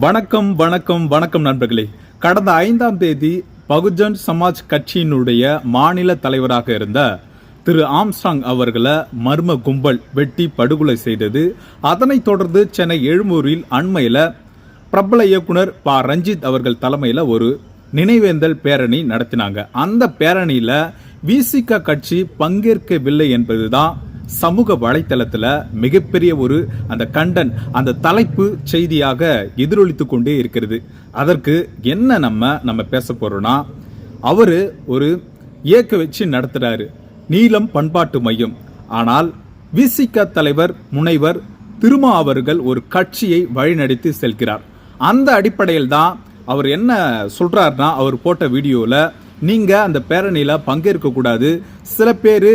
வணக்கம் வணக்கம் வணக்கம் நண்பர்களே. கடந்த ஐந்தாம் தேதி பகுஜன் சமாஜ் கட்சியினுடைய மாநில தலைவராக இருந்த திரு ஆம்ஸ்டாங் அவர்களை மர்ம கும்பல் வெட்டி படுகொலை செய்தது. அதனைத் தொடர்ந்து சென்னை எழும்பூரில் அண்மையில் பிரபல இயக்குனர் ப. ரஞ்சித் அவர்கள் தலைமையில் ஒரு நினைவேந்தல் பேரணி நடத்தினாங்க. அந்த பேரணியில் விசிக கட்சி பங்கேற்கவில்லை என்பதுதான் சமூக வலைத்தளத்தில் மிகப்பெரிய ஒரு அந்த கண்டன் அந்த தலைப்பு செய்தியாக எதிரொலித்து கொண்டே இருக்கிறது. அதற்கு என்ன நம்ம நம்ம பேச போகிறோன்னா அவர் ஒரு இயக்க வச்சு நடத்துகிறாரு நீலம் பண்பாட்டு மையம். ஆனால் விசிக தலைவர் முனைவர் திருமா அவர்கள் ஒரு கட்சியை வழிநடத்தி செல்கிறார். அந்த அடிப்படையில் தான் அவர் என்ன சொல்கிறாருன்னா அவர் போட்ட வீடியோவில் நீங்கள் அந்த பேரணியில் பங்கேற்கக்கூடாது சில பேர்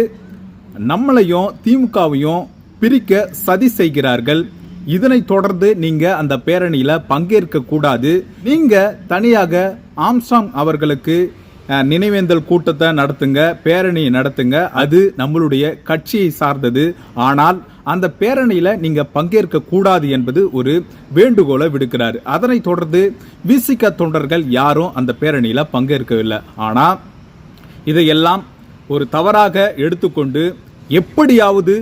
நம்மளையும் திமுகவையும் பிரிக்க சதி செய்கிறார்கள். இதனைத் தொடர்ந்து நீங்க அந்த பேரணியில பங்கேற்க கூடாது. நீங்க தனியாக ஆம்சாங் அவர்களுக்கு நினைவேந்தல் கூட்டத்தை நடத்துங்க பேரணி நடத்துங்க. அது நம்மளுடைய கட்சியை சார்ந்தது. ஆனால் அந்த பேரணியில நீங்க பங்கேற்க கூடாது என்பது ஒரு வேண்டுகோளை விடுக்கிறார். அதனைத் தொடர்ந்து விசிக தொண்டர்கள் யாரும் அந்த பேரணியில பங்கேற்கவில்லை. ஆனால் இதையெல்லாம் ஒரு தவறாக எடுத்துக்கொண்டு எப்படியாவது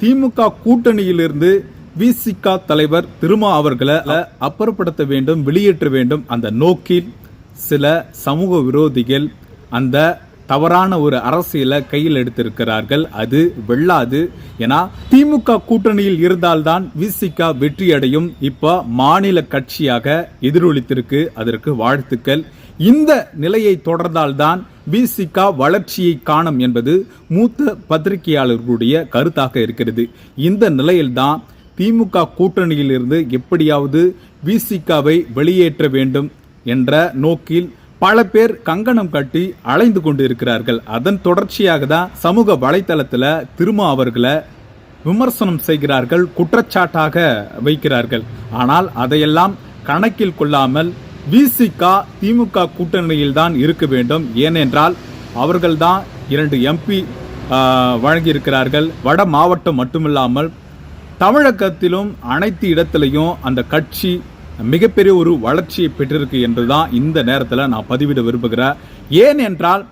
திமுக கூட்டணியிலிருந்து விசிகா தலைவர் திருமா அவர்களை அப்புறப்படுத்த வேண்டும் வெளியேற்ற வேண்டும் அந்த நோக்கில் சில சமூக விரோதிகள் அந்த தவறான ஒரு அரசியலை கையில் எடுத்திருக்கிறார்கள். அது வெள்ளாது. ஏன்னா திமுக கூட்டணியில் இருந்தால்தான் விசிகா வெற்றி அடையும் இப்போ மாநில கட்சியாக எதிரொலித்திருக்கு. அதற்கு வாழ்த்துக்கள். இந்த நிலையை தொடர்ந்தால்தான் விசிகா வளர்ச்சியை காணும் என்பது மூத்த பத்திரிகையாளர்களுடைய கருத்தாக இருக்கிறது. இந்த நிலையில்தான் திமுக கூட்டணியிலிருந்து எப்படியாவது விசிகாவை வெளியேற்ற வேண்டும் என்ற நோக்கில் பல பேர் கங்கணம் கட்டி அலைந்து கொண்டு இருக்கிறார்கள் அதன் தொடர்ச்சியாக தான் சமூக வலைதளத்தில் திருமா அவர்களை விமர்சனம் செய்கிறார்கள் குற்றச்சாட்டாக வைக்கிறார்கள். ஆனால் அதையெல்லாம் கணக்கில் கொள்ளாமல் விசிக திமுக கூட்டணியில் தான் இருக்க வேண்டும். ஏனென்றால் அவர்கள்தான் இரண்டு எம்பி வழங்கியிருக்கிறார்கள். வட மாவட்டம் மட்டுமில்லாமல் தமிழகத்திலும் அனைத்து இடத்திலையும் அந்த கட்சி மிகப்பெரிய ஒரு வளர்ச்சியை பெற்றிருக்கு என்று தான் இந்த நேரத்தில் நான் பதிவிட விரும்புகிறேன். ஏன் என்றால்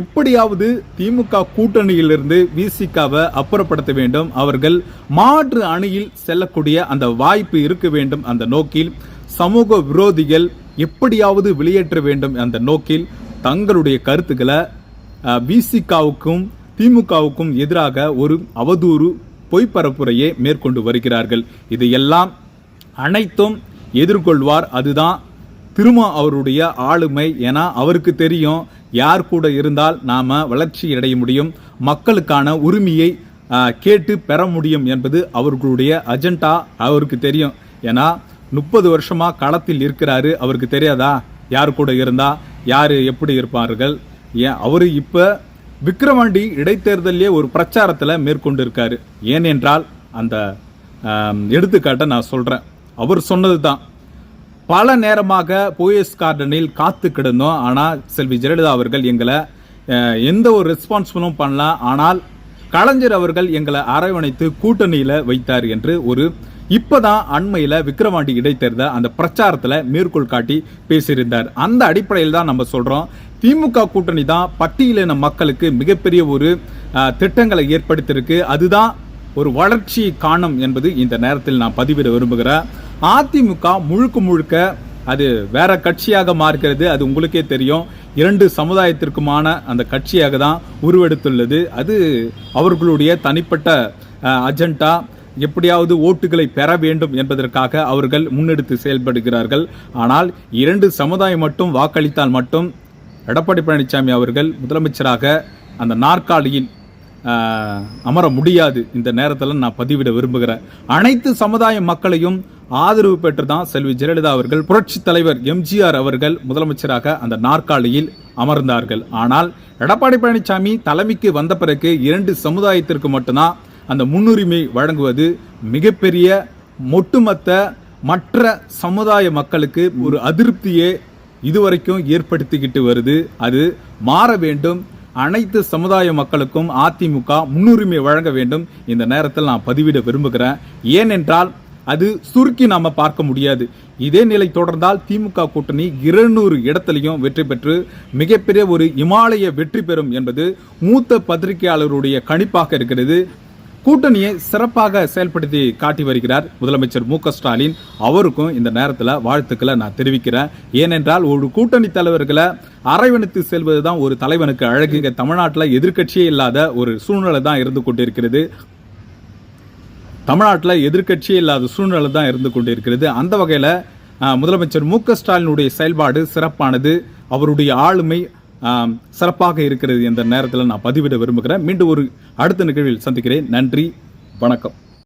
எப்படியாவது திமுக கூட்டணியிலிருந்து விசிகாவை அப்புறப்படுத்த வேண்டும். அவர்கள் மாற்று அணியில் செல்லக்கூடிய அந்த வாய்ப்பு இருக்க வேண்டும். அந்த நோக்கில் சமூக விரோதிகள் எப்படியாவது வெளியேற்ற வேண்டும் அந்த நோக்கில் தங்களுடைய கருத்துக்களை விசிகாவுக்கும் திமுகவுக்கும் எதிராக ஒரு அவதூறு பொய்ப்பரப்புரையை மேற்கொண்டு வருகிறார்கள். இதையெல்லாம் அனைத்தும் எதிர்கொள்வார். அதுதான் திருமா அவருடைய ஆளுமை ஏன்னா அவருக்கு தெரியும். யார் கூட இருந்தால் நாம் வளர்ச்சி அடைய முடியும். மக்களுக்கான உரிமையை கேட்டு பெற முடியும் என்பது அவர்களுடைய அஜெண்டா. அவருக்கு தெரியும். ஏன்னா முப்பது வருஷமா களத்தில் இருக்கிறாரு அவருக்கு தெரியாதா? யார் கூட இருந்தா? யார் எப்படி இருப்பார்கள்? ஏன் அவரு இப்ப விக்ரவாண்டி இடைத்தேர்தலே ஒரு பிரச்சாரத்தில் மேற்கொண்டு இருக்காரு ஏனென்றால் அந்த எடுத்துக்காட்டை நான் சொல்றேன். அவர் சொன்னது தான் பல நேரமாக போயஸ் கார்டனில் காத்து கிடந்தோம். ஆனால் செல்வி ஜெயலலிதா அவர்கள் எங்களை எந்த ஒரு ரெஸ்பான்சிபிளும் பண்ணல. ஆனால் கலைஞர் அவர்கள் எங்களை அரவணைத்து கூட்டணியில் வைத்தார் என்று ஒரு இப்பதான் அண்மையில் விக்ரவாண்டி இடைத்தேர்தல் அந்த பிரச்சாரத்தில் மேற்கோள் காட்டி பேசியிருந்தார். அந்த அடிப்படையில் தான் நம்ம சொல்கிறோம் திமுக கூட்டணி தான் பட்டியலின மக்களுக்கு மிகப்பெரிய ஒரு திட்டங்களை ஏற்படுத்தியிருக்கு. அதுதான் ஒரு வளர்ச்சி காணும் என்பது இந்த நேரத்தில் நான் பதிவிட விரும்புகிறேன். அதிமுக முழுக்க முழுக்க அது வேற கட்சியாக மாறுகிறது. அது உங்களுக்கே தெரியும். இரண்டு சமுதாயத்திற்குமான அந்த கட்சியாக தான் உருவெடுத்துள்ளது. அது அவர்களுடைய தனிப்பட்ட அஜெண்டா. எப்படியாவது ஓட்டுகளை பெற வேண்டும் என்பதற்காக அவர்கள் முன்னெடுத்து செயல்படுகிறார்கள். ஆனால் இரண்டு சமுதாயம் மட்டும் வாக்களித்தால் மட்டும் எடப்பாடி பழனிசாமி அவர்கள் முதலமைச்சராக அந்த நாற்காலியில் அமர முடியாது. இந்த நேரத்தில் நான் பதிவிட விரும்புகிறேன். அனைத்து சமுதாய மக்களையும் ஆதரவு பெற்று தான் செல்வி ஜெயலலிதா அவர்கள் புரட்சி தலைவர் எம்ஜிஆர் அவர்கள் முதலமைச்சராக அந்த நாற்காலியில் அமர்ந்தார்கள். ஆனால் எடப்பாடி பழனிசாமி தலைமைக்கு வந்த பிறகு இரண்டு சமுதாயத்திற்கு மட்டும்தான் அந்த முன்னுரிமை வழங்குவது மிகப்பெரிய ஒட்டுமொத்த மற்ற சமுதாய மக்களுக்கு ஒரு அதிருப்தியே இதுவரைக்கும் ஏற்படுத்திக்கிட்டு வருது. அது மாற வேண்டும். அனைத்து சமுதாய மக்களுக்கும் அதிமுக முன்னுரிமை வழங்க வேண்டும். இந்த நேரத்தில் நான் பதிவிட விரும்புகிறேன். ஏனென்றால் அது சுருக்கி நாம் பார்க்க முடியாது. இதே நிலை தொடர்ந்தால் திமுக கூட்டணி இருநூறு இடத்திலையும் வெற்றி பெற்று மிகப்பெரிய ஒரு இமாலய வெற்றி பெறும் என்பது மூத்த பத்திரிகையாளருடைய கணிப்பாக இருக்கிறது. கூட்டணியை சிறப்பாக செயல்படுத்தி காட்டி வருகிறார் முதலமைச்சர் மு ஸ்டாலின். அவருக்கும் இந்த நேரத்தில் வாழ்த்துக்களை நான் தெரிவிக்கிறேன். ஏனென்றால் ஒரு கூட்டணி தலைவர்களை அரவணைத்து செல்வதுதான் ஒரு தலைவனுக்கு அழகுங்க தமிழ்நாட்டில் எதிர்க்கட்சியே இல்லாத ஒரு சூழ்நிலை தான் இருந்து கொண்டிருக்கிறது. தமிழ்நாட்டில் எதிர்க்கட்சியே இல்லாத சூழ்நிலை தான் இருந்து கொண்டிருக்கிறது. அந்த வகையில் முதலமைச்சர் மு ஸ்டாலினுடைய செயல்பாடு சிறப்பானது. அவருடைய ஆளுமை சிறப்பாக இருக்கிறது என்ற நேரத்தில் நான் பதிவிட விரும்புகிறேன். மீண்டும் ஒரு அடுத்த நிகழ்வில் சந்திக்கிறேன். நன்றி வணக்கம்.